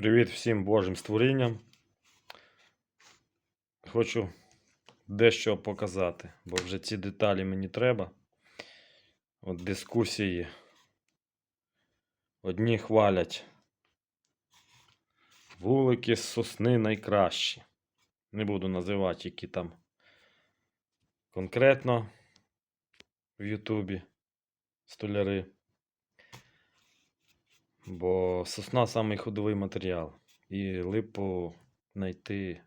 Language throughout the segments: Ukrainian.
Привіт всім Божим створінням. Хочу дещо показати, бо вже ці деталі мені треба. От дискусії. Одні хвалять. Вулики з сосни найкращі. Не буду називати, які там конкретно в Ютубі столяри. Бо сосна самий ходовий матеріал. І липу знайти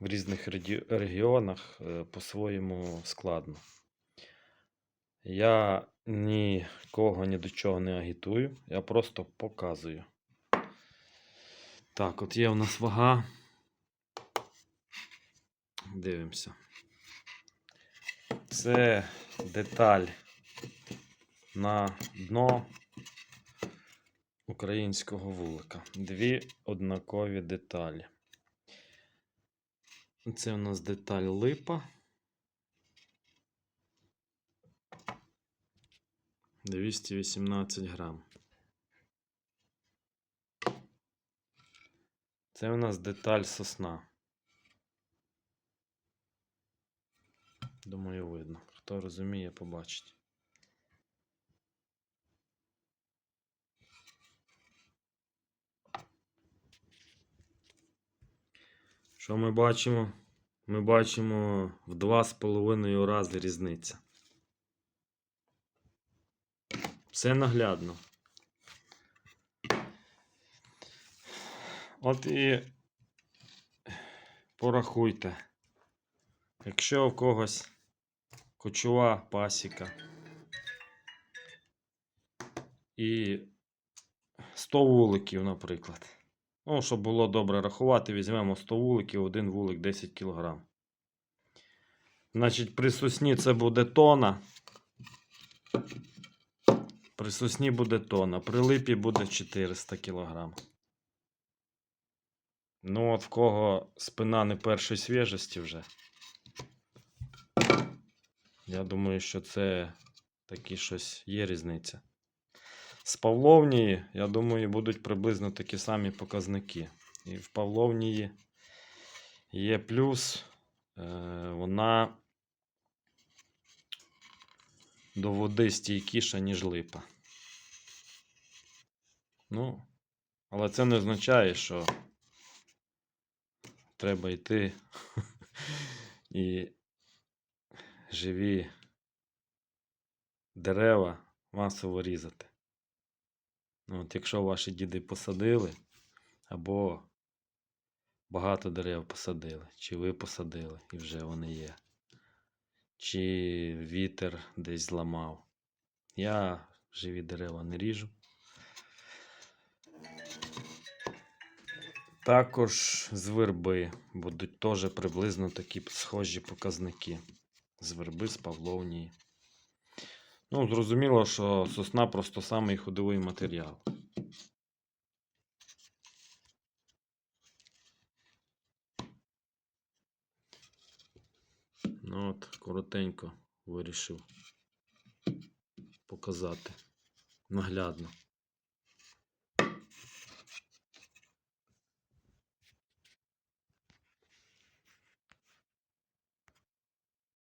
в різних регіонах е, по-своєму складно. Я нікого ні до чого не агітую, я просто показую. Так, от є у нас вага. Дивимося. Це деталь на дно українського вулика. Дві однакові деталі. Це у нас деталь липа. 218 грам. Це у нас деталь сосна. Думаю, видно. Хто розуміє, побачить. Що ми бачимо? Ми бачимо в 2,5 рази різниця. Все наглядно. От і порахуйте. Якщо в когось кочова пасіка і 100 вуликів, наприклад. Ну, щоб було добре рахувати, візьмемо 100 вуликів, один вулик 10 кг. Значить, при сосні це буде тона. При сосні буде тона, при липі буде 400 кг. Ну, от в кого спина не першої свіжості вже. Я думаю, що це такі щось є різниця. З Павловнії, я думаю, будуть приблизно такі самі показники. І в Павловнії є плюс, е, вона до води стійкіша, ніж липа. Ну, але це не означає, що треба йти і живі дерева масово різати. Ну, от якщо ваші діди посадили, або багато дерев посадили, чи ви посадили і вже вони є, чи вітер десь зламав. Я живі дерева не ріжу. Також з верби будуть теж приблизно такі схожі показники. З верби, з павловнії. Ну, зрозуміло, що сосна просто самий ходовий матеріал. Ну от, коротенько вирішив показати наглядно.